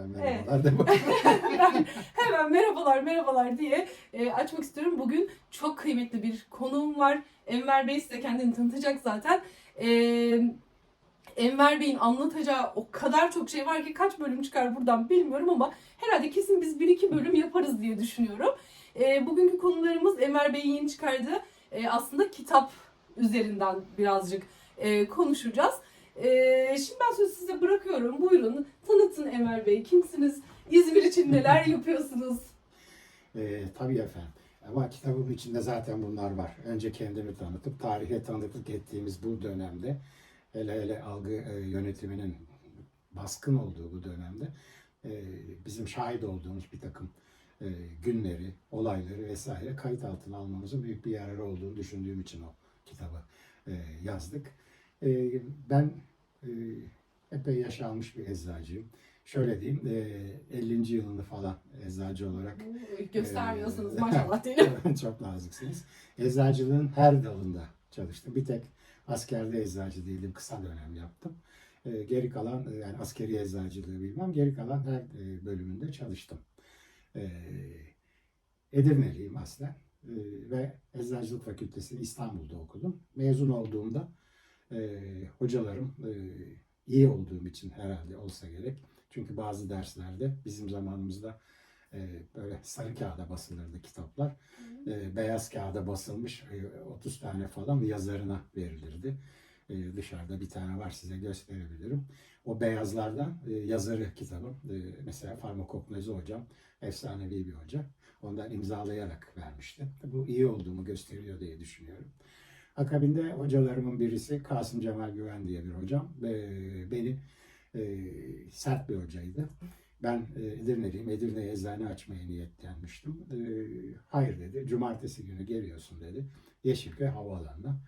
hemen merhabalar de ben hemen merhabalar merhabalar diye e, açmak istiyorum. Bugün çok kıymetli bir konuğum var. Enver Bey size kendini tanıtacak zaten. E, Enver Bey'in anlatacağı o kadar çok şey var ki kaç bölüm çıkar buradan bilmiyorum ama herhalde kesin biz bir iki bölüm yaparız diye düşünüyorum. E, bugünkü konularımız Enver Bey'in yeni çıkardığı e, aslında kitap üzerinden birazcık e, konuşacağız. E, şimdi ben sözü size bırakıyorum. Buyurun tanıtın Enver Bey. Kimsiniz? İzmir için neler yapıyorsunuz? Ee, tabii efendim. Ama kitabın içinde zaten bunlar var. Önce kendimi tanıtıp tarihe tanıklık ettiğimiz bu dönemde hele hele algı e, yönetiminin baskın olduğu bu dönemde e, bizim şahit olduğumuz bir takım e, günleri, olayları vesaire kayıt altına almamızın büyük bir yararı olduğunu düşündüğüm için o kitabı e, yazdık. E, ben e, epey yaş almış bir eczacıyım. Şöyle diyeyim, e, 50. yılını falan eczacı olarak Göstermiyorsunuz Ee, maşallah diyelim. Çok naziksiniz. Eczacılığın her dalında çalıştım. Bir tek askerde eczacı değildim. Kısa dönem yaptım. Ee, geri kalan e, yani askeri eczacılığı bilmem. Geri kalan her e, bölümünde çalıştım. Ee, Edirne'liyim aslen. Ee, ve Eczacılık Fakültesini İstanbul'da okudum. Mezun olduğumda e, hocalarım e, iyi olduğum için herhalde olsa gerek. Çünkü bazı derslerde bizim zamanımızda e, böyle sarı kağıda basılırdı kitaplar. E, beyaz kağıda basılmış e, 30 tane falan yazarına verilirdi. E, dışarıda bir tane var size gösterebilirim. O beyazlardan e, yazarı kitabım. E, mesela farmakopnozi hocam efsanevi bir hoca. Ondan imzalayarak vermişti. Bu iyi olduğumu gösteriyor diye düşünüyorum. Akabinde hocalarımın birisi Kasım Cemal Güven diye bir hocam. E, beni e, sert bir hocaydı. Ben e, Edirne'liyim. Edirne'ye eczane açmaya niyetlenmiştim. E, hayır dedi. Cumartesi günü geliyorsun dedi. Yeşilköy Havaalanı'na.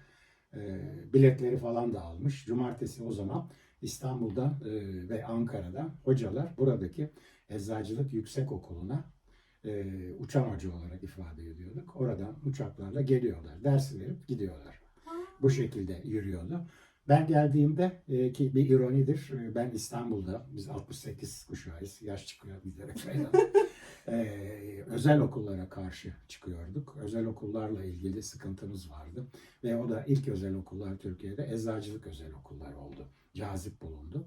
E, biletleri falan da almış. Cumartesi o zaman İstanbul'dan e, ve Ankara'dan hocalar buradaki Eczacılık Yüksek Okulu'na e, uçan hoca olarak ifade ediyorduk. Oradan uçaklarla geliyorlar. Dersi verip gidiyorlar. Bu şekilde yürüyordu. Ben geldiğimde e, ki bir ironidir. e, Ben İstanbul'da biz 68 kuşağıyız. Yaş çıkıyor giderek falan. E, özel okullara karşı çıkıyorduk. Özel okullarla ilgili sıkıntımız vardı. Ve o da ilk özel okullar Türkiye'de eczacılık özel okullar oldu. Cazip bulundu.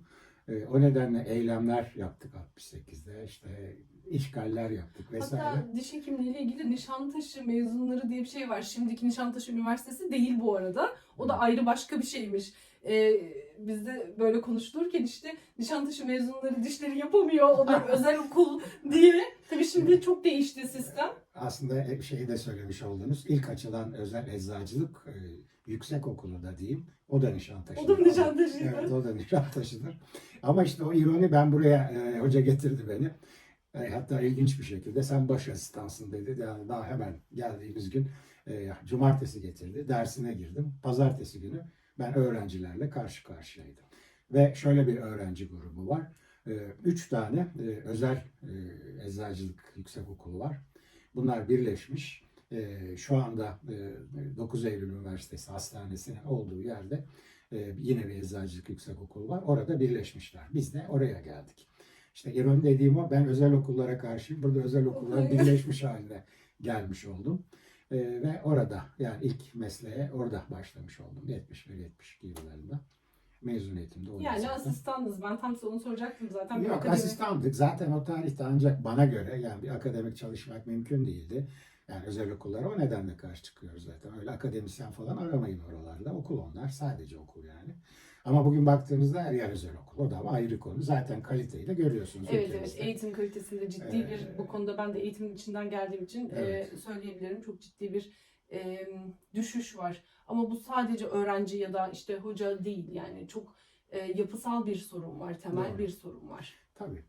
E, o nedenle eylemler yaptık 68'de. İşte işgaller yaptık vesaire. Hatta diş hekimliği ile ilgili Nişantaşı mezunları diye bir şey var. Şimdiki Nişantaşı Üniversitesi değil bu arada. O da ayrı başka bir şeymiş. Ee, bizde böyle konuşulurken işte Nişantaşı mezunları dişleri yapamıyor. Onlar özel okul diye. Tabii şimdi çok değişti sistem. Aslında hep şeyi de söylemiş oldunuz. İlk açılan özel eczacılık e, yüksek okulu da diyeyim. O da Nişantaşı'dır. O da Nişantaşı'ydı. Evet, o da Nişantaşı'dır. Ama işte o ironi ben buraya e, hoca getirdi beni. E, hatta ilginç bir şekilde sen baş asistansın dedi. Yani daha hemen geldiğimiz gün e, cumartesi getirdi. Dersine girdim. Pazartesi günü ben öğrencilerle karşı karşıyaydım. Ve şöyle bir öğrenci grubu var. E, üç tane e, özel e, eczacılık yüksek okulu var. Bunlar birleşmiş. E, şu anda e, 9 Eylül Üniversitesi Hastanesi'nin olduğu yerde e, yine bir eczacılık yüksek okulu var. Orada birleşmişler. Biz de oraya geldik. İşte ironi dediğim o ben özel okullara karşıyım. Burada özel okulların birleşmiş haline gelmiş oldum. E, ve orada yani ilk mesleğe orada başlamış oldum. 71-72 yıllarında. Mezuniyetimde oldu Yani zaten. asistanınız. Ben tam onu soracaktım zaten. Yok akademi- asistandık. Zaten o tarihte ancak bana göre yani bir akademik çalışmak mümkün değildi. Yani özel okullara o nedenle karşı çıkıyoruz zaten. Öyle akademisyen falan aramayın oralarda. Okul onlar. Sadece okul yani. Ama bugün baktığımızda her yer özel okul. O da ayrı konu. Zaten kaliteyi de görüyorsunuz. Evet evet ülkemizde. eğitim kalitesinde ciddi Ee, bir bu konuda ben de eğitimin içinden geldiğim için Evet. e, söyleyebilirim çok ciddi bir e, düşüş var. Ama bu sadece öğrenci ya da işte hoca değil yani çok e, yapısal bir sorun var, temel Doğru. bir sorun var. Tabii.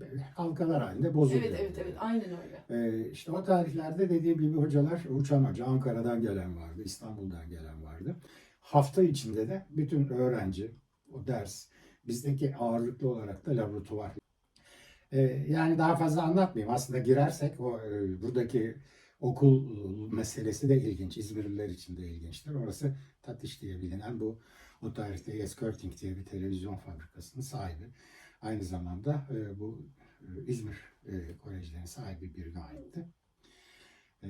böyle halkalar halinde bozuluyor. Evet evet evet aynen öyle. Ee, işte o tarihlerde dediğim gibi hocalar uçan hoca Ankara'dan gelen vardı, İstanbul'dan gelen vardı. Hafta içinde de bütün öğrenci o ders bizdeki ağırlıklı olarak da laboratuvar. Ee, yani daha fazla anlatmayayım. Aslında girersek o e, buradaki okul e, meselesi de ilginç. İzmirliler için de ilginçtir. Orası Tatiş diye bilinen bu o tarihte Yes Körting diye bir televizyon fabrikasının sahibi. Aynı zamanda e, bu e, İzmir e, Kolejlerinin sahibi birine aitti. E,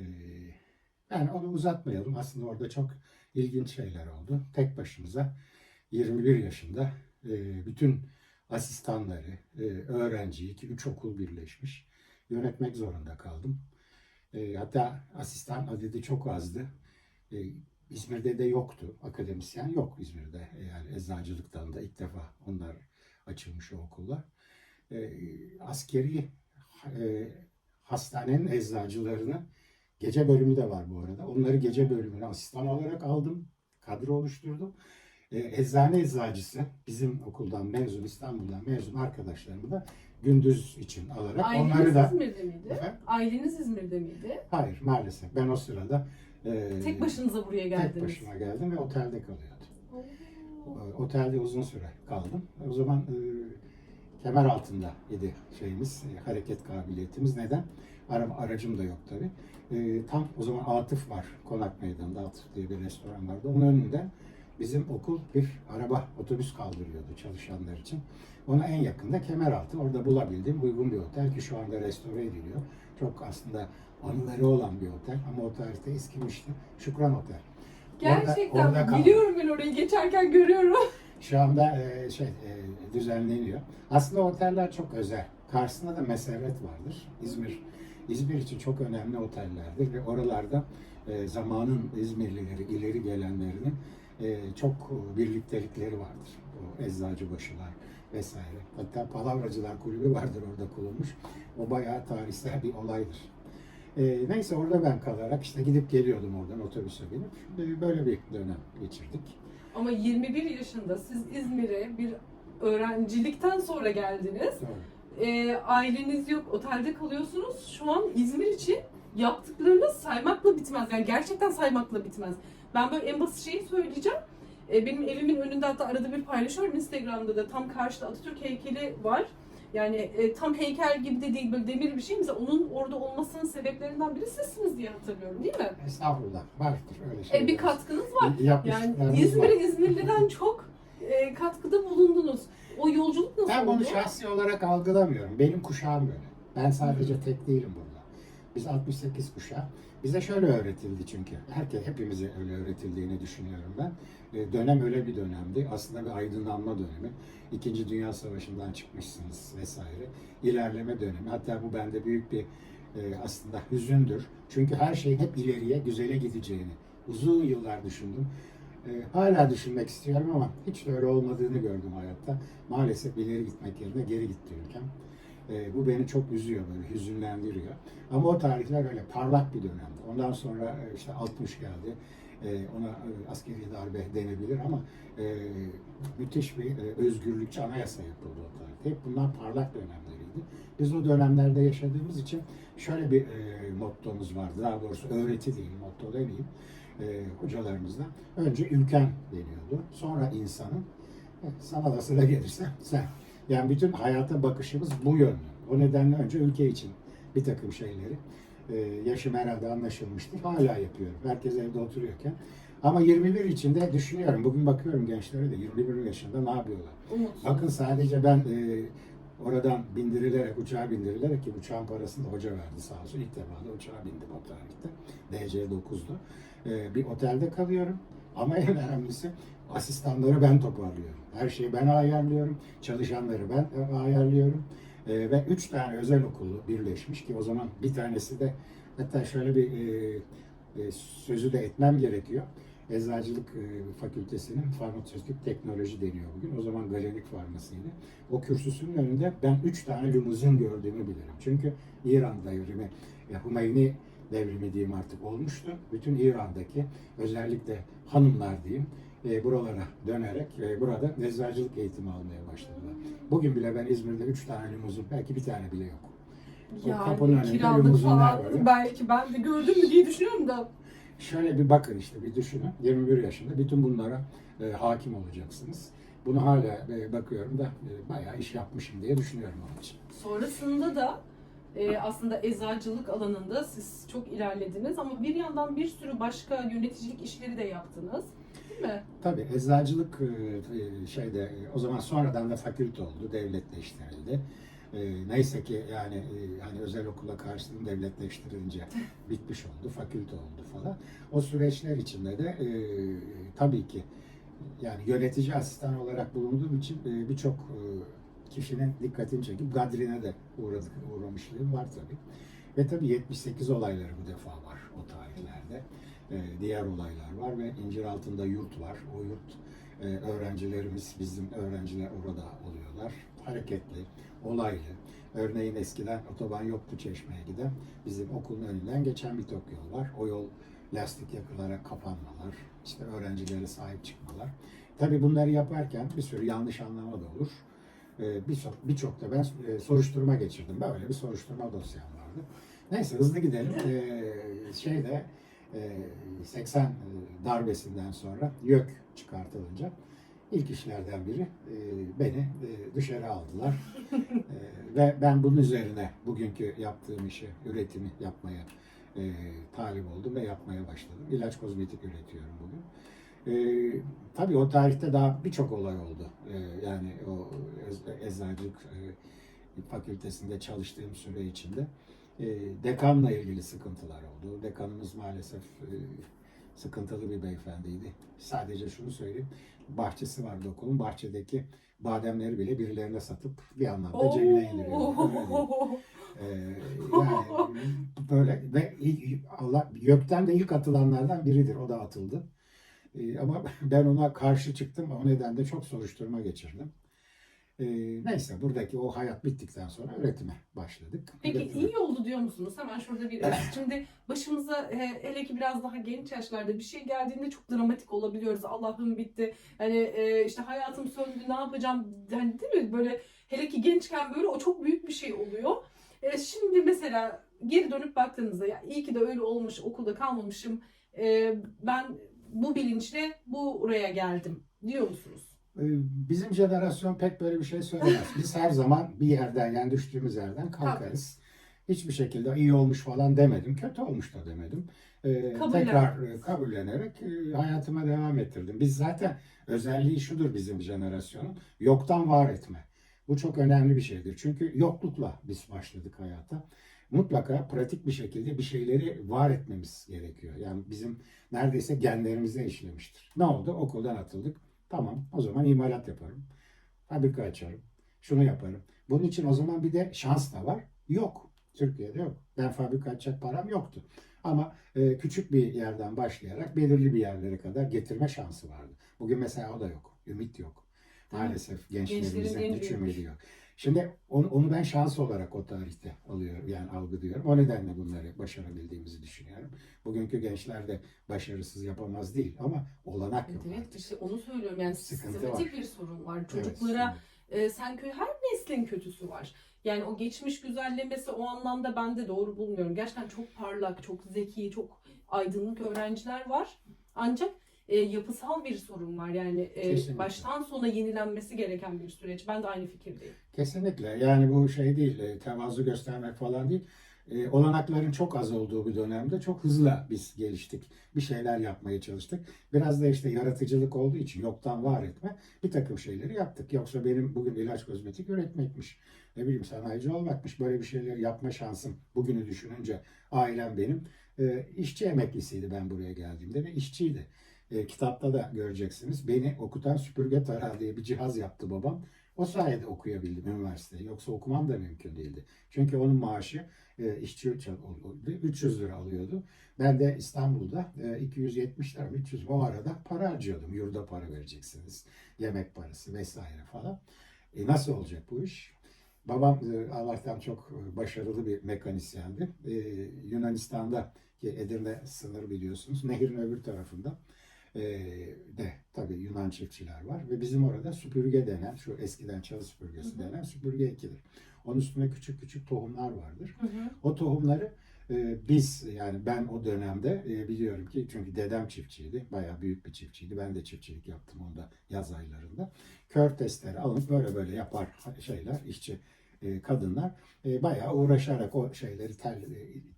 yani onu uzatmayalım. Aslında orada çok ilginç şeyler oldu. Tek başımıza 21 yaşında e, bütün asistanları, e, öğrenciyi ki üç okul birleşmiş yönetmek zorunda kaldım. E, hatta asistan adedi çok azdı. E, İzmir'de de yoktu. Akademisyen yok İzmir'de. Yani eczacılık dalında ilk defa onlar açılmış o okullar. E, askeri e, hastanenin eczacılarını gece bölümü de var bu arada. Onları gece bölümüne asistan olarak aldım. Kadro oluşturdum. E, eczane eczacısı bizim okuldan mezun, İstanbul'dan mezun arkadaşlarımı da gündüz için alarak Aileniz onları da İzmir'de miydi? Efendim? Aileniz İzmir'de miydi? Hayır maalesef. Ben o sırada e, Tek başınıza buraya geldiniz. tek başıma geldim ve otelde kalıyordum. Oo. E, Otelde uzun süre kaldım. O zaman e, kemer altında idi şeyimiz, e, hareket kabiliyetimiz. Neden? Araba, aracım da yok tabi. tam o zaman Atıf var, Konak Meydanı'nda Atıf diye bir restoran vardı. Onun önünde bizim okul bir araba, otobüs kaldırıyordu çalışanlar için. Ona en yakında Kemeraltı. Orada bulabildiğim uygun bir otel ki şu anda restore ediliyor. Çok aslında anıları olan bir otel ama o tarihte eskimişti. Şükran Otel. Orada- Gerçekten orada kaldım. biliyorum ben orayı geçerken görüyorum. Şu anda e, şey e, düzenleniyor. Aslında oteller çok özel. Karşısında da Meserret vardır. İzmir İzmir için çok önemli otellerdir ve oralarda e, zamanın İzmirlileri, ileri gelenlerinin çok birliktelikleri vardır. O eczacıbaşılar vesaire. Hatta Palavracılar Kulübü vardır orada kurulmuş. O bayağı tarihsel bir olaydır. E, neyse orada ben kalarak işte gidip geliyordum oradan otobüse binip. E, böyle bir dönem geçirdik. Ama 21 yaşında siz İzmir'e bir öğrencilikten sonra geldiniz. Doğru. Ee, aileniz yok, otelde kalıyorsunuz. Şu an İzmir için yaptıklarınız saymakla bitmez. Yani gerçekten saymakla bitmez. Ben böyle en basit şeyi söyleyeceğim. Ee, benim evimin önünde hatta arada bir paylaşıyorum Instagram'da da tam karşıda Atatürk heykeli var. Yani e, tam heykel gibi de değil böyle demir bir şey. Mesela onun orada olmasının sebeplerinden biri sizsiniz diye hatırlıyorum değil mi? Estağfurullah. Vardır öyle E, şeyler. bir katkınız var. Yani. İzmir'e İzmirli'den çok e, katkıda bulundunuz. O yolculuk nasıl Ben oldu? bunu şahsi olarak algılamıyorum. Benim kuşağım böyle. Ben sadece tek değilim burada. Biz 68 kuşağı. Bize şöyle öğretildi çünkü. Herkes, hepimize öyle öğretildiğini düşünüyorum ben. E, dönem öyle bir dönemdi. Aslında bir aydınlanma dönemi. İkinci Dünya Savaşı'ndan çıkmışsınız vesaire. İlerleme dönemi. Hatta bu bende büyük bir e, aslında hüzündür. Çünkü her şeyin hep ileriye, güzele gideceğini uzun yıllar düşündüm. E, hala düşünmek istiyorum ama hiç de öyle olmadığını gördüm hayatta. Maalesef ileri gitmek yerine geri gitti ülkem. E, bu beni çok üzüyor, böyle hüzünlendiriyor. Ama o tarihler öyle parlak bir dönemdi. Ondan sonra e, işte 60 geldi. E, ona e, askeri darbe denebilir ama e, müthiş bir e, özgürlükçü anayasa yapıldı o tarihte. Hep bunlar parlak dönemleriydi. Biz o dönemlerde yaşadığımız için şöyle bir e, mottomuz vardı. Daha doğrusu öğreti değil, motto demeyeyim. E, hocalarımızdan. Önce ülken deniyordu. Sonra insanın. Sana da sıra gelirse sen. Yani bütün hayata bakışımız bu yönlü. O nedenle önce ülke için bir takım şeyleri e, yaşım herhalde anlaşılmıştır. Hala yapıyorum. Herkes evde oturuyorken. Ama 21 içinde düşünüyorum. Bugün bakıyorum gençlere de 21 yaşında ne yapıyorlar? Umutsuz. Bakın sadece ben e, oradan bindirilerek, uçağa bindirilerek ki uçağın parasını hoca verdi sağ olsun. İlk defa da uçağa bindim o tarihte. DC-9'du. E, bir otelde kalıyorum. Ama en önemlisi asistanları ben toparlıyorum. Her şeyi ben ayarlıyorum. Çalışanları ben ayarlıyorum. E, ve üç tane özel okulu birleşmiş ki o zaman bir tanesi de hatta şöyle bir e, e, sözü de etmem gerekiyor. Eczacılık e, Fakültesinin farmasötik teknoloji deniyor bugün. O zaman galenik farmasıydı. O kürsüsünün önünde ben üç tane limuzin gördüğümü bilirim. Çünkü İran devrimi, ya Hümeyni devrimi diyeyim artık olmuştu. Bütün İran'daki özellikle hanımlar diyeyim e, buralara dönerek e, burada eczacılık eğitimi almaya başladılar. Bugün bile ben İzmir'de üç tane limuzin, belki bir tane bile yok. O Yani kiralık falan böyle. belki ben de gördüm mü diye düşünüyorum da. Şöyle bir bakın işte bir düşünün. 21 yaşında bütün bunlara e, hakim olacaksınız. Bunu hala e, bakıyorum da e, bayağı iş yapmışım diye düşünüyorum onun için. Sonrasında da e, aslında eczacılık alanında siz çok ilerlediniz ama bir yandan bir sürü başka yöneticilik işleri de yaptınız. değil mi? Tabii eczacılık e, e, şeyde e, o zaman sonradan da fakülte oldu, devletleştirildi. E, Neyse ki yani e, hani özel okula karşılığında devletleştirilince bitmiş oldu, fakülte oldu falan. O süreçler içinde de e, tabii ki yani yönetici asistan olarak bulunduğum için e, birçok e, kişinin dikkatini çekip gadrine de uğradık, uğramışlığım var tabii. Ve tabii 78 olayları bu defa var o tarihlerde. E, diğer olaylar var ve incir altında yurt var. O yurt e, öğrencilerimiz, bizim öğrenciler orada oluyorlar. Hareketli, olaylı. Örneğin eskiden otoban yoktu Çeşme'ye giden. Bizim okulun önünden geçen bir tok yol var. O yol lastik yakılarak kapanmalar, işte öğrencilere sahip çıkmalar. Tabii bunları yaparken bir sürü yanlış anlama da olur. Ee, Birçok birçok da ben e, soruşturma geçirdim. Böyle bir soruşturma dosyam vardı. Neyse hızlı gidelim. Ee, şeyde 80 darbesinden sonra YÖK çıkartılınca ilk işlerden biri e, beni e, dışarı aldılar. E, ve ben bunun üzerine bugünkü yaptığım işi, üretimi yapmaya e, talip oldum ve yapmaya başladım. İlaç kozmetik üretiyorum bugün. E, tabii o tarihte daha birçok olay oldu. E, yani o eczacılık e, fakültesinde çalıştığım süre içinde. E, dekanla ilgili sıkıntılar oldu. Dekanımız maalesef e, sıkıntılı bir beyefendiydi. Sadece şunu söyleyeyim. Bahçesi vardı okulun. Bahçedeki bademleri bile birilerine satıp bir anlamda cebine indiriyordu. Öyle diyeyim. Ee, yani böyle ve Allah YÖK'ten de ilk atılanlardan biridir. O da atıldı. Ee, ama ben ona karşı çıktım. O nedenle çok soruşturma geçirdim. Ee, neyse buradaki o hayat bittikten sonra üretime başladık. Peki Üretime- iyi oldu diyor musunuz? Hemen şurada bir şimdi başımıza he- hele ki biraz daha genç yaşlarda bir şey geldiğinde çok dramatik olabiliyoruz. Allah'ım bitti. Hani e, işte hayatım söndü ne yapacağım? Hani değil mi? Böyle hele ki gençken böyle o çok büyük bir şey oluyor. E, şimdi mesela geri dönüp baktığınızda ya iyi ki de öyle olmuş okulda kalmamışım. E, ben bu bilinçle buraya geldim diyor musunuz? Ee, Bizim jenerasyon pek böyle bir şey söylemez. Biz her zaman bir yerden yani düştüğümüz yerden kalkarız. Hiçbir şekilde iyi olmuş falan demedim. Kötü olmuş da demedim. Ee, Kabullen- tekrar e, kabullenerek e, hayatıma devam ettirdim. Biz zaten özelliği şudur bizim jenerasyonun. Yoktan var etme. Bu çok önemli bir şeydir. Çünkü yoklukla biz başladık hayata. Mutlaka pratik bir şekilde bir şeyleri var etmemiz gerekiyor. Yani bizim neredeyse genlerimize işlemiştir. Ne oldu? Okuldan atıldık. Tamam o zaman imalat yaparım. Fabrika açarım. Şunu yaparım. Bunun için o zaman bir de şans da var. Yok. Türkiye'de yok. Ben fabrika açacak param yoktu. Ama e, küçük bir yerden başlayarak belirli bir yerlere kadar getirme şansı vardı. Bugün mesela o da yok. Ümit yok. Maalesef gençlerimizin en hiç ümidi yok. Şimdi onu, onu ben şans olarak o tarihte alıyorum. Yani algılıyorum. O nedenle bunları başarabildiğimizi düşünüyorum. Bugünkü gençler de başarısız yapamaz değil ama olanak Evet, yok. evet artık. işte onu söylüyorum yani Sıkıntı sistematik var. bir sorun var. Evet, Çocuklara e, sen köy her neslin kötüsü var. Yani o geçmiş güzellemesi o anlamda ben de doğru bulmuyorum. Gerçekten çok parlak, çok zeki, çok aydınlık öğrenciler var. Ancak e, yapısal bir sorun var. Yani e, Kesinlikle. baştan sona yenilenmesi gereken bir süreç. Ben de aynı fikirdeyim. Kesinlikle. Yani bu şey değil, e, tevazu göstermek falan değil. E, olanakların çok az olduğu bir dönemde çok hızlı biz geliştik. Bir şeyler yapmaya çalıştık. Biraz da işte yaratıcılık olduğu için yoktan var etme bir takım şeyleri yaptık. Yoksa benim bugün ilaç kozmetik üretmekmiş. Ne bileyim sanayici olmakmış. Böyle bir şeyleri yapma şansım bugünü düşününce ailem benim. E, işçi emeklisiydi ben buraya geldiğimde ve işçiydi. E, kitapta da göreceksiniz. Beni okutan süpürge tarağı diye bir cihaz yaptı babam. O sayede okuyabildim üniversiteyi. Yoksa okumam da mümkün değildi. Çünkü onun maaşı e, işçi çal- oluyordu. 300 lira alıyordu. Ben de İstanbul'da e, 270 lira, 300 o arada para harcıyordum. Yurda para vereceksiniz. Yemek parası vesaire falan. E, nasıl olacak bu iş? Babam e, Allah'tan çok e, başarılı bir mekanisyendi. E, Yunanistan'da Edirne sınır biliyorsunuz. Nehrin öbür tarafında de tabii Yunan çiftçiler var ve bizim orada süpürge denen şu eskiden çalı süpürgesi Hı hı. denen süpürge ekilir. Onun üstüne küçük küçük tohumlar vardır. Hı hı. O tohumları e, biz yani ben o dönemde e, biliyorum ki çünkü dedem çiftçiydi. Bayağı büyük bir çiftçiydi. Ben de çiftçilik yaptım onda yaz aylarında. Kör testleri alınıp böyle böyle yapar şeyler işçi e, kadınlar bayağı uğraşarak o şeyleri tel,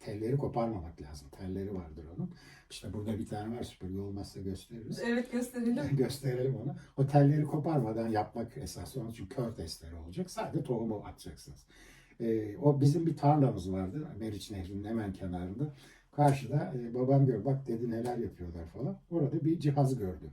telleri koparmamak lazım. Telleri vardır onun. İşte burada bir tane var süpürge olmazsa gösteririz. Evet gösterelim. Gösterelim onu. O telleri koparmadan yapmak esas. Onun için kör testleri olacak. Sadece tohumu atacaksınız. Ee, o bizim bir tarlamız vardı. Meriç Nehri'nin hemen kenarında. Karşıda e, babam gör bak dedi neler yapıyorlar falan. Orada bir cihaz gördü.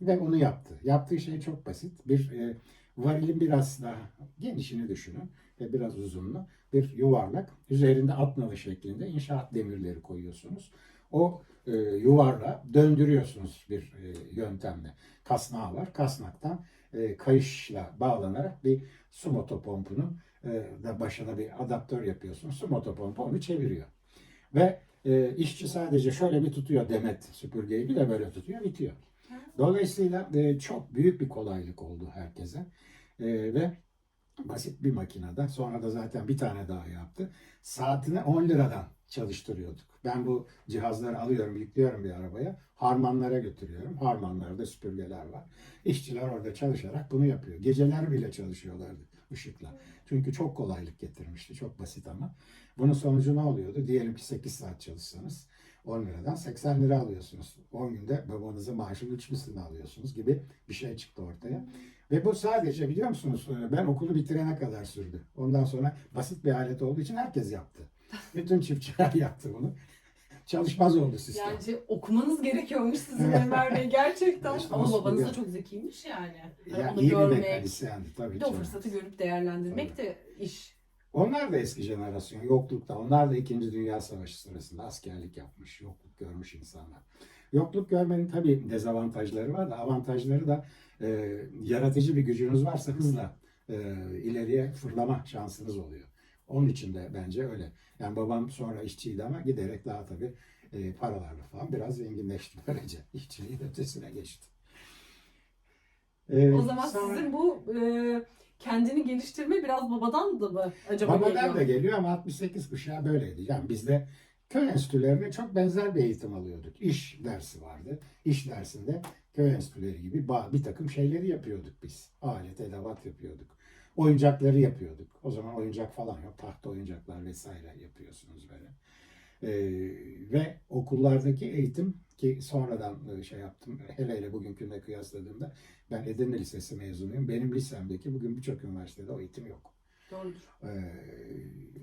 Ve onu yaptı. Yaptığı şey çok basit. Bir e, varilin biraz daha genişini düşünün ve biraz uzunlu bir yuvarlak. Üzerinde at nalı şeklinde inşaat demirleri koyuyorsunuz. O e, yuvarla döndürüyorsunuz bir e, yöntemle. Kasnağı var. Kasnaktan e, kayışla bağlanarak bir su motopompunun e, da başına bir adaptör yapıyorsunuz. Su motopompu onu çeviriyor. Ve e, işçi sadece şöyle bir tutuyor demet süpürgeyi bir de böyle tutuyor bitiyor. Dolayısıyla e, çok büyük bir kolaylık oldu herkese. E, ve basit bir makinede. Sonra da zaten bir tane daha yaptı. Saatini 10 liradan çalıştırıyorduk. Ben bu cihazları alıyorum, yüklüyorum bir arabaya. Harmanlara götürüyorum. Harmanlarda süpürgeler var. İşçiler orada çalışarak bunu yapıyor. Geceler bile çalışıyorlardı ışıkla. Çünkü çok kolaylık getirmişti. Çok basit ama. Bunun sonucu ne oluyordu? Diyelim ki 8 saat çalışsanız 10 liradan 80 lira alıyorsunuz. 10 günde babanızın maaşının 3 mislini alıyorsunuz gibi bir şey çıktı ortaya. Ve bu sadece biliyor musunuz ben okulu bitirene kadar sürdü. Ondan sonra basit bir alet olduğu için herkes yaptı. Bütün çiftçiler yaptı bunu. Çalışmaz oldu sistem. Yani okumanız gerekiyormuş sizin. Enver Bey gerçekten. İşte Ama babanız da çok zekiymiş yani. Hani ya onu iyi bir görmek, mekanisyendi tabii bir de o fırsatı görüp değerlendirmek de iş. Onlar da eski jenerasyon yoklukta. Onlar da 2. Dünya Savaşı sırasında askerlik yapmış, yokluk görmüş insanlar. Yokluk görmenin tabii dezavantajları var da avantajları da e, yaratıcı bir gücünüz varsa hızla e, ileriye fırlama şansınız oluyor. Onun için de bence öyle. Yani babam sonra işçiydi ama giderek daha tabii e, paralarla falan biraz zenginleşti böylece. İşçiliğin ötesine geçti. E, O zaman sonra- sizin bu e, kendini geliştirme biraz babadan da mı acaba Babadan geliyor? da geliyor ama 68 kuşağı böyleydi. Yani bizde köy enstitülerine çok benzer bir eğitim alıyorduk. İş dersi vardı. İş dersinde köy enstitüleri gibi bir takım şeyleri yapıyorduk biz. Alet, edevat yapıyorduk. Oyuncakları yapıyorduk. O zaman oyuncak falan yok. Tahta oyuncaklar vesaire yapıyorsunuz böyle. Ee, ve okullardaki eğitim ki sonradan e, şey yaptım. Hele hele bugünküne kıyasladığımda ben Edirne Lisesi mezunuyum. Benim lisemdeki bugün birçok üniversitede o eğitim yok. Doğrudur. Ee,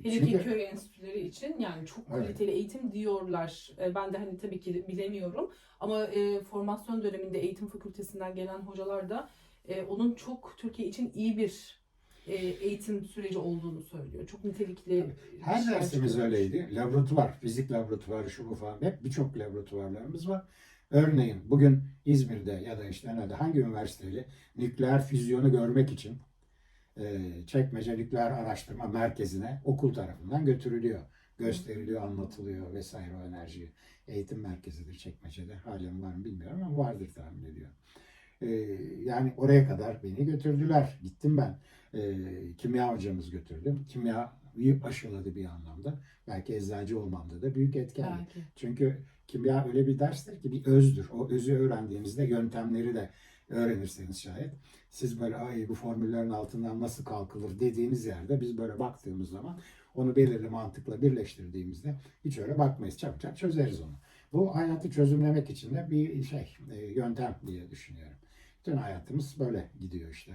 Hele çünkü ki köy enstitüleri için yani çok Evet. kaliteli eğitim diyorlar. E, Ben de hani tabii ki bilemiyorum ama e, formasyon döneminde eğitim fakültesinden gelen hocalar da e, onun çok Türkiye için iyi bir eğitim süreci olduğunu söylüyor. Çok nitelikli. her dersimiz çıkıyor. öyleydi. Laboratuvar, fizik laboratuvarı, şu bu falan hep birçok laboratuvarlarımız var. Örneğin bugün İzmir'de ya da işte nerede hangi üniversiteli nükleer füzyonu görmek için e, Çekmece Nükleer Araştırma Merkezi'ne okul tarafından götürülüyor. Gösteriliyor, anlatılıyor vesaire o enerji. Eğitim merkezidir Çekmece'de. Halen var mı bilmiyorum ama vardır tahmin ediyorum. E, yani oraya kadar beni götürdüler. Gittim ben. E, kimya hocamız götürdü. Kimyayı aşıladı bir anlamda. Belki eczacı olmamda da büyük. Belki. Çünkü kimya öyle bir derstir ki bir özdür. O özü öğrendiğinizde yöntemleri de öğrenirseniz şayet. Siz böyle ay bu formüllerin altından nasıl kalkılır dediğiniz yerde biz böyle baktığımız zaman onu belirli mantıkla birleştirdiğimizde hiç öyle bakmayız. Çabucak çözeriz onu. Bu hayatı çözümlemek için de bir şey, e, yöntem diye düşünüyorum. Bütün hayatımız böyle gidiyor işte.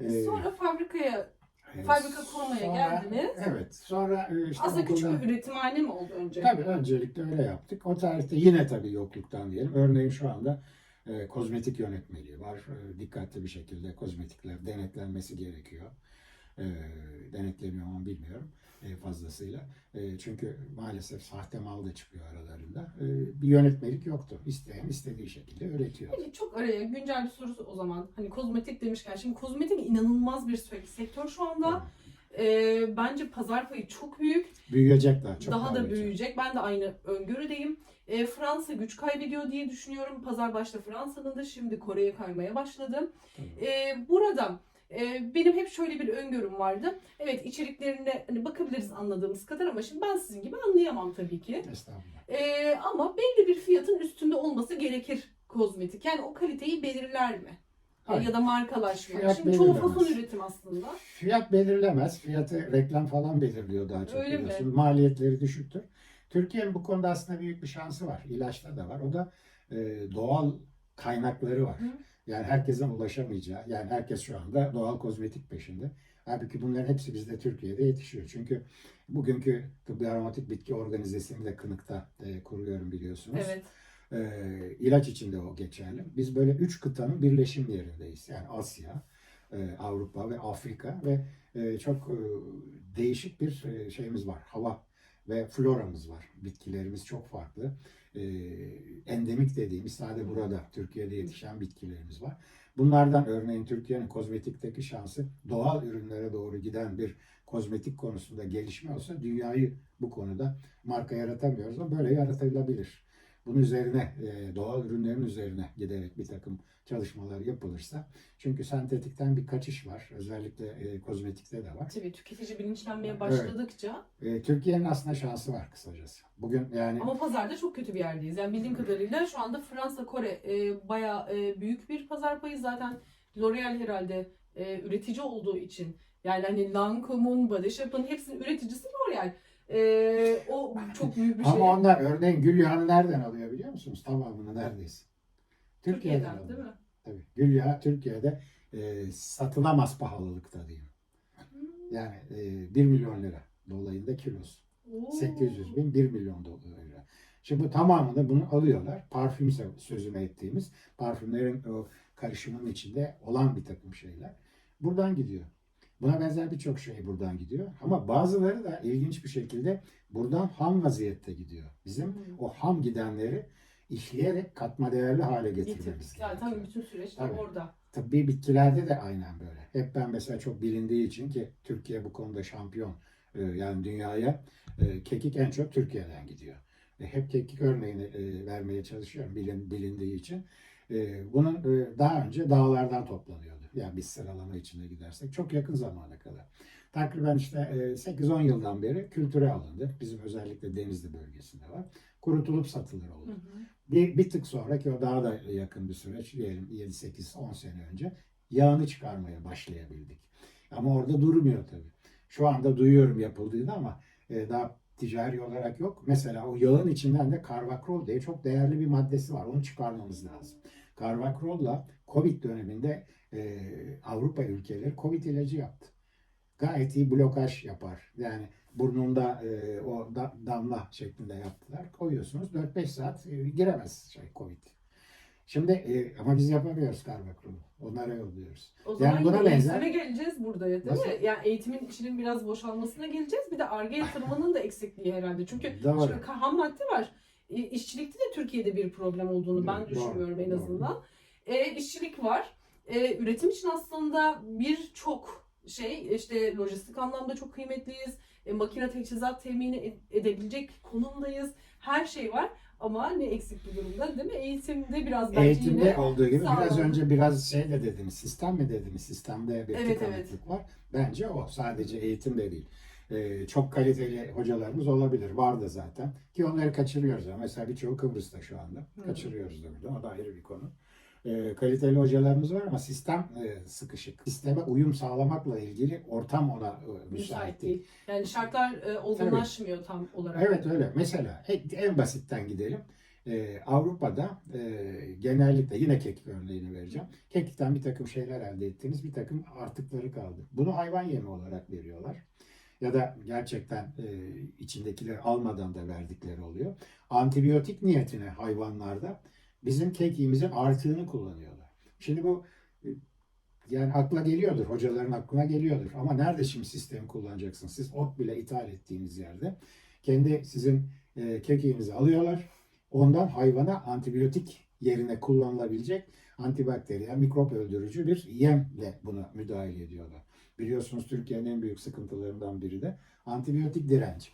Ee, Sonra fabrikaya evet, fabrika kurmaya sonra- geldiniz. Evet. Sonra e, işte aslında küçük okulda- bir üretimhane mi oldu önce? Tabii öncelikle öyle yaptık. O tarihte yine tabii yokluktan diyelim. Örneğin şu anda e, kozmetik yönetmeliği var. E, dikkatli bir şekilde kozmetikler denetlenmesi gerekiyor. E, denetleniyor mu bilmiyorum e, fazlasıyla. E, çünkü maalesef sahte mal da çıkıyor aralarında. E, bir yönetmelik yoktu. İsteyen istediği şekilde üretiyor. Peki çok araya güncel bir soru o zaman. Hani kozmetik demişken şimdi kozmetik inanılmaz bir sek- sektör şu anda. Ee, bence pazar payı çok büyük. Büyüyecek daha çok. daha da büyüyecek. büyüyecek. Ben de aynı öngörüdeyim. Ee, Fransa güç kaybediyor diye düşünüyorum. Pazar başta Fransa'nın da şimdi Kore'ye kaymaya başladı. Tabii. Ee, burada e, benim hep şöyle bir öngörüm vardı. Evet içeriklerine hani bakabiliriz anladığımız kadar ama şimdi ben sizin gibi anlayamam tabii ki. Estağfurullah. Ee, ama belli bir fiyatın üstünde olması gerekir kozmetik. Yani o kaliteyi belirler mi? Hayır. ya da markalaşma. Fiyat Şimdi çoğu belirlemez. fason üretim aslında. Fiyat belirlemez. Fiyatı reklam falan belirliyor daha çok Öyle mi? biliyorsun. Maliyetleri düşüktür. Türkiye'nin bu konuda aslında büyük bir şansı var. İlaçta da var. O da e, doğal kaynakları var. Hı. Yani herkesin ulaşamayacağı, yani herkes şu anda doğal kozmetik peşinde. Halbuki bunların hepsi bizde Türkiye'de yetişiyor. Çünkü bugünkü tıbbi aromatik bitki organizesini de Kınık'ta e, kuruyorum biliyorsunuz. Evet. E, ilaç için de o geçerli. Biz böyle üç kıtanın birleşim yerindeyiz. Yani Asya, e, Avrupa ve Afrika ve e, çok e, değişik bir e, şeyimiz var. Hava ve floramız var. Bitkilerimiz çok farklı. E, endemik dediğimiz sadece burada Türkiye'de yetişen bitkilerimiz var. Bunlardan örneğin Türkiye'nin kozmetikteki şansı doğal ürünlere doğru giden bir kozmetik konusunda gelişme olsa dünyayı bu konuda marka yaratamıyoruz ama böyle yaratılabilir. Bunun üzerine e, doğal ürünlerin üzerine giderek bir takım çalışmalar yapılırsa çünkü sentetikten bir kaçış var. Özellikle e, kozmetikte de var. Tabii tüketici bilinçlenmeye Evet. başladıkça E, Türkiye'nin aslında şansı var kısacası. Bugün yani ama pazarda çok kötü bir yerdeyiz. Yani bildiğim kadarıyla şu anda Fransa, Kore e, bayağı e, büyük bir pazar payı zaten L'Oreal herhalde e, üretici olduğu için yani hani Lancome'un, Body Shop'ın hepsinin üreticisi L'Oreal. E, o çok büyük bir şey. ama onlar örneğin gül yağını nereden alıyor biliyor musunuz? Tamamını neredeyse. Türkiye'den alıyor. değil mi? Tabii. Gül yağı Türkiye'de e, satılamaz pahalılıkta diyeyim. Yani e, 1 milyon lira dolayında kilosu. Oo. 800 bin 1 milyon dolar lira. Şimdi bu tamamını bunu alıyorlar. Parfüm sö- sözünü ettiğimiz parfümlerin o karışımının içinde olan bir takım şeyler. Buradan gidiyor. Buna benzer birçok şey buradan gidiyor. Ama bazıları da ilginç bir şekilde buradan ham vaziyette gidiyor. Bizim Hmm. o ham gidenleri işleyerek katma değerli hale getirmemiz Getirdik. Zaten gerekiyor. bütün süreç Tabii. orada. Tıbbi bitkilerde de aynen böyle. Hep ben mesela çok bilindiği için ki Türkiye bu konuda şampiyon. Ee, Yani dünyaya e, kekik en çok Türkiye'den gidiyor. E, Hep kekik örneğini e, vermeye çalışıyorum bilin, bilindiği için. E, Bunun e, daha önce dağlardan toplanıyordu. Yani biz sıralama içinde gidersek çok yakın zamana kadar. Takriben işte e, 8-10 yıldan beri kültüre alındı. Bizim özellikle Denizli bölgesinde var. Kurutulup satılır oldu. Hı hı. Bir, bir tık sonraki o daha da yakın bir süreç diyelim 7-8-10 sene önce yağını çıkarmaya başlayabildik. Ama orada durmuyor tabii. Şu anda duyuyorum yapıldığını ama e, daha ticari olarak yok. Mesela o yağın içinden de karvakrol diye çok değerli bir maddesi var. Onu çıkarmamız lazım. Karvakrolla Covid döneminde e, Avrupa ülkeleri Covid ilacı yaptı. Gayet iyi blokaj yapar. Yani burnunda e, o da- damla şeklinde yaptılar. Koyuyorsunuz 4-5 saat e, giremez şey Covid. Şimdi e, ama biz yapamıyoruz karvakrolu. Onlara yolluyoruz. O zaman Yani buna benzer- geleceğiz burada değil Nasıl? mi? Yani eğitimin içinin biraz boşalmasına geleceğiz. Bir de ARGE yatırımının da eksikliği herhalde. Çünkü Doğru. şimdi ham madde var. E, işçilikte de Türkiye'de bir problem olduğunu ben düşünüyorum en azından. E, işçilik var. E, üretim için aslında birçok şey işte lojistik anlamda çok kıymetliyiz. E, makine teçhizat temini ed- edebilecek konumdayız. Her şey var. Ama ne eksik bir durumda değil mi? Eğitimde biraz bence Eğitimde yine olduğu gibi sağ biraz önce biraz şey de dediniz, sistem mi dediniz? Sistemde bir Evet, tıkanıklık var. Bence o sadece eğitim de değil. Ee, çok kaliteli hocalarımız olabilir. Var da zaten. Ki onları kaçırıyoruz. Mesela birçoğu Kıbrıs'ta şu anda. Kaçırıyoruz da burada. O da ayrı bir konu. Ee, kaliteli hocalarımız var ama sistem e, sıkışık. Sisteme uyum sağlamakla ilgili ortam ona e, müsait değil. Yani şartlar e, olgunlaşmıyor tam olarak. Evet öyle. Mesela en, en basitten gidelim. Ee, Avrupa'da e, genellikle yine kekik örneğini vereceğim. Kekikten bir takım şeyler elde ettiğiniz bir takım artıkları kaldı. Bunu hayvan yemi olarak veriyorlar. Ya da gerçekten e, içindekileri almadan da verdikleri oluyor. Antibiyotik niyetine hayvanlarda bizim kekiğimizin artığını kullanıyorlar. Şimdi bu e, yani akla geliyordur, hocaların aklına geliyordur. Ama nerede şimdi sistemi kullanacaksınız? Siz ot bile ithal ettiğiniz yerde kendi sizin e, kekiğinizi alıyorlar. Ondan hayvana antibiyotik yerine kullanılabilecek antibakteriyel, mikrop öldürücü bir yemle buna müdahale ediyorlar. Biliyorsunuz Türkiye'nin en büyük sıkıntılarından biri de antibiyotik direnci.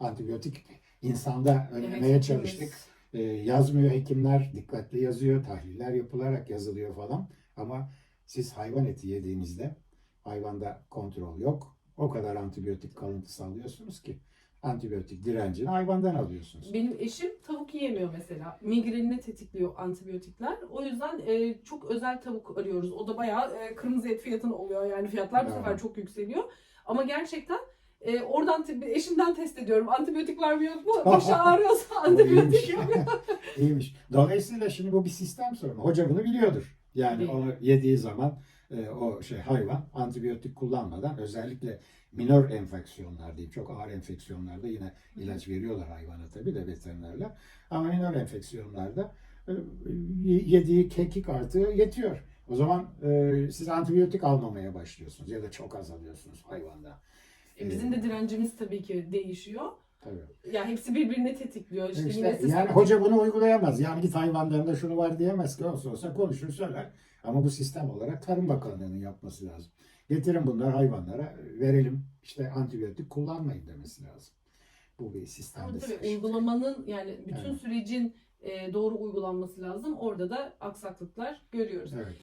Antibiyotik insanda önlemeye Evet, çalıştık. evet. E, yazmıyor hekimler, dikkatli yazıyor, tahliller yapılarak yazılıyor falan. Ama siz hayvan eti yediğinizde hayvanda kontrol yok. O kadar antibiyotik kalıntısı alıyorsunuz ki antibiyotik direncini hayvandan alıyorsunuz. Benim eşim tavuk yiyemiyor mesela. Migrenini tetikliyor antibiyotikler. O yüzden e, çok özel tavuk arıyoruz. O da bayağı e, kırmızı et fiyatına oluyor. Yani fiyatlar bu Evet. sefer çok yükseliyor. Ama gerçekten e, oradan eşimden test ediyorum. Antibiyotik var mı yok mu? Başı ağrıyorsa antibiyotik iyiymiş. yok. İyiymiş. Dolayısıyla şimdi bu bir sistem sorunu. Hoca bunu biliyordur. Yani onu yediği zaman e, o şey hayvan antibiyotik kullanmadan özellikle minor enfeksiyonlar diyeyim çok ağır enfeksiyonlarda yine ilaç veriyorlar hayvana tabii de veterinerler. Ama minor enfeksiyonlarda e, yediği kekik artığı yetiyor. O zaman e, siz antibiyotik almamaya başlıyorsunuz ya da çok az alıyorsunuz hayvanda. E, bizim de direncimiz tabii ki değişiyor. Tabii. Ya hepsi birbirini tetikliyor. İşte İşte yani hoca bunu uygulayamaz. Yani git hayvanlarında şunu var diyemez ki olsa olsa konuşur söyler. Ama bu sistem olarak Tarım Bakanlığı'nın yapması lazım. Getirin bunları hayvanlara verelim. İşte antibiyotik kullanmayın demesi lazım. Bu bir sistemde tabii uygulamanın yani bütün Evet. sürecin e, doğru uygulanması lazım. Orada da aksaklıklar görüyoruz. Evet.